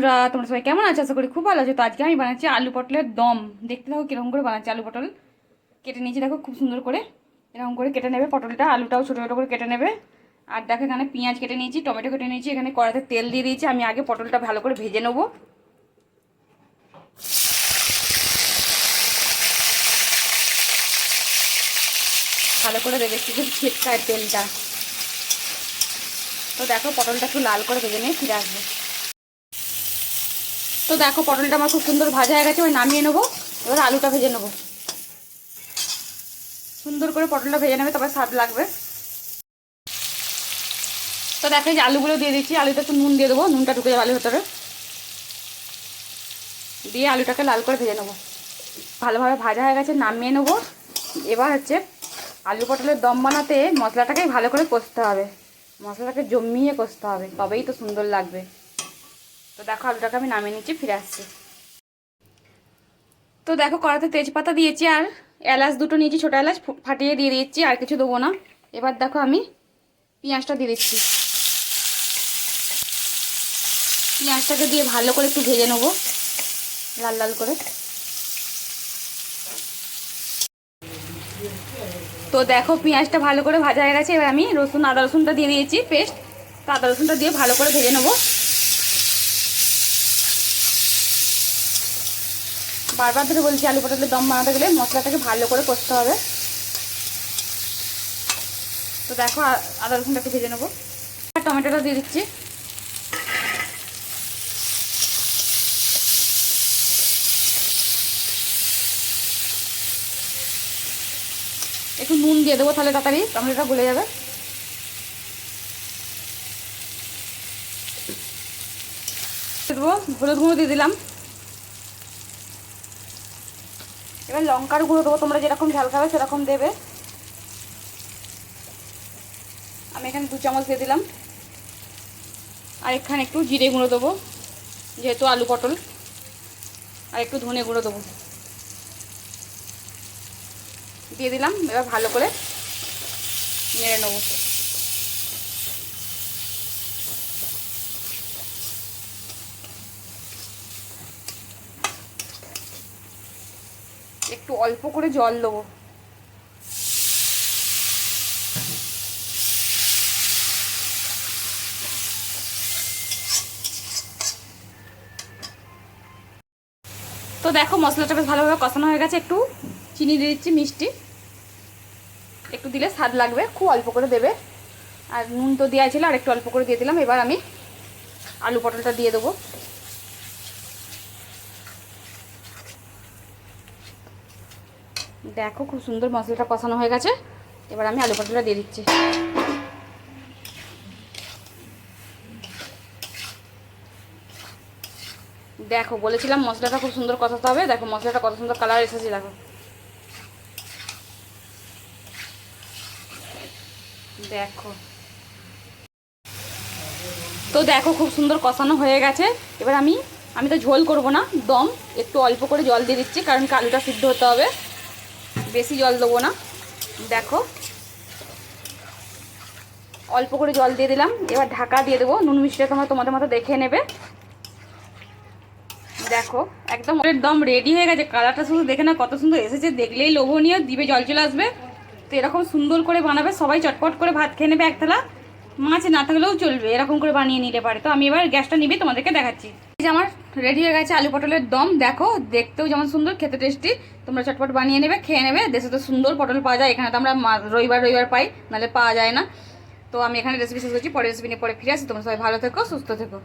বন্ধুরা, তোমরা সবাই কেমন আছো? আশা করি খুব ভালো আছো। তো আজকে আমি বানাচ্ছি আলু পটলের দম। দেখতে দেখো কীরকম করে বানাচ্ছি আলু পটল। কেটে নিয়েছি, দেখো খুব সুন্দর করে। এরকম করে কেটে নেবে পটলটা, আলুটাও ছোটো ছোটো করে কেটে নেবে। আর দেখো এখানে পেঁয়াজ কেটে নিয়েছি, টমেটো কেটে নিয়েছি, এখানে কড়াতে তেল দিয়ে দিয়েছি। আমি আগে পটলটা ভালো করে ভেজে নেব। ভালো করে দেবে একটু ছিটকায় তেলটা। তো দেখো পটলটা একটু লাল করে ভেজে নিয়ে ফিরে আসবে। তো দেখো পটলটা আমার খুব সুন্দর ভাজা হয়ে গেছে ওই নামিয়ে নেব। এবার আলুটা ভেজে নেব। সুন্দর করে পটলটা ভেজে নেবে তবে স্বাদ লাগবে। তো দেখো যে আলুগুলো দিয়ে দিচ্ছি আলুটা একটু নুন দিয়ে দেবো, নুনটা ঢুকে যাবে আলুর ভেতরে। দিয়ে আলুটাকে লাল করে ভেজে নেব। ভালোভাবে ভাজা হয়ে গেছে, নামিয়ে নেব। এবার হচ্ছে আলু পটলের দম বানাতে মশলাটাকেই ভালো করে কষতে হবে। মশলাটাকে জমিয়ে কষতে হবে, তবেই তো সুন্দর লাগবে। তো দেখো আলুটাকে আমি নামিয়ে নিচ্ছি, ফিরে আসছি। তো দেখো কড়াতে তেজপাতা দিয়েছি আর এলাচ দুটো নিয়েছি, ছোটো এলাচ ফাটিয়ে দিয়ে দিচ্ছি আর কিছু দেবো না। এবার দেখো আমি পেঁয়াজটা দিয়ে দিচ্ছি। পেঁয়াজটাকে দিয়ে ভালো করে একটু ভেজে নেব, লাল লাল করে। তো দেখো পেঁয়াজটা ভালো করে ভাজা হয়ে গেছে, এবার আমি রসুন, আদা রসুনটা দিয়ে দিয়েছি, পেস্ট। তো আদা রসুনটা দিয়ে ভালো করে ভেজে নেব। বারবার ধরে বলছি, আলু পটলের দম বানাতে গেলে মশলাটাকে ভালো করে কষতে হবে। তো দেখো আদা রসুনটা একটু ভেজে নেব। আর টমেটোটা দিয়ে দিচ্ছি। একটু নুন দিয়ে দেবো তাহলে তাড়াতাড়ি, টমেটোটা গলে যাবে। হলুদ গুঁড়ো দিয়ে দিলাম। এবার লঙ্কার গুঁড়ো দেবো, তোমরা যেরকম ঝাল খাবে সেরকম দেবে। আমি এখানে দু চামচ দিয়ে দিলাম। আর এখানে একটু জিরে গুঁড়ো দেবো, যেহেতু আলু পটল। আর একটু ধনে গুঁড়ো দেবো। দিয়ে দিলাম, এবার ভালো করে নেড়ে নেব। একটু অল্প করে জল দেবো। তো দেখো, মশলাটা বেশ ভালোভাবে কষানো হয়ে গেছে। একটু চিনি দিয়ে দিচ্ছি মিষ্টি। একটু দিলে স্বাদ লাগবে, খুব অল্প করে দেবে। আর নুন তো দেওয়া ছিল, আর একটু অল্প করে দিয়ে দিলাম। এবার আমি আলু পটলটা দিয়ে দেবো। দেখো খুব সুন্দর মশলাটা কষানো হয়ে গেছে। এবার আমি আলু পটলটা দিয়ে দিচ্ছি। দেখো, বলেছিলাম মশলাটা খুব সুন্দর কষাতে হবে। দেখো, মশলাটা কত সুন্দর কালার এসেছে, দেখো। দেখো। তো দেখো, খুব সুন্দর কষানো হয়ে গেছে। এবার আমি আমি তো ঝোল করব না, দম। একটু অল্প করে জল দিয়ে দিচ্ছি, কারণ আলুটা সিদ্ধ হতে হবে। বেশি জল দেবো না। দেখো। অল্প করে জল দিয়ে দিলাম। এবার ঢাকা দিয়ে দেবো। নুন মিষ্টিটা তোমরা তোমাদের মতো দেখে নেবে। দেখো, একদম একদম রেডি হয়ে গেছে। কালারটা শুধু দেখে না, কত সুন্দর এসেছে। দেখলেই লোভনীয়। দিবে জল চলে আসবে। তো এরকম সুন্দর করে বানাবে। সবাই চটপট করে ভাত খেয়ে নেবে একতলা। মাছ না থাকলেও চলবে। এরকম করে বানিয়ে নিতে পারে। তো আমি এবার গ্যাসটা নিবে, তোমাদেরকে দেখাচ্ছি। আমার রেডি হয়ে গেছে আলু পটলের দম। দেখো, দেখতেও যেমন সুন্দর, খেতে টেস্টি। তোমরা চটপট বানিয়ে নেবে, খেয়ে নেবে। দেশে তো সুন্দর পটল পাওয়া যায়, এখানে তো আমরা রবিবার রবিবার পাই, নাহলে পাওয়া যায় না। তো আমি এখানে রেসিপি শেষ করছি পরে রেসিপি নিয়ে পরে ফিরে আসি। তোমরা সবাই ভালো থেকো, সুস্থ থেকো।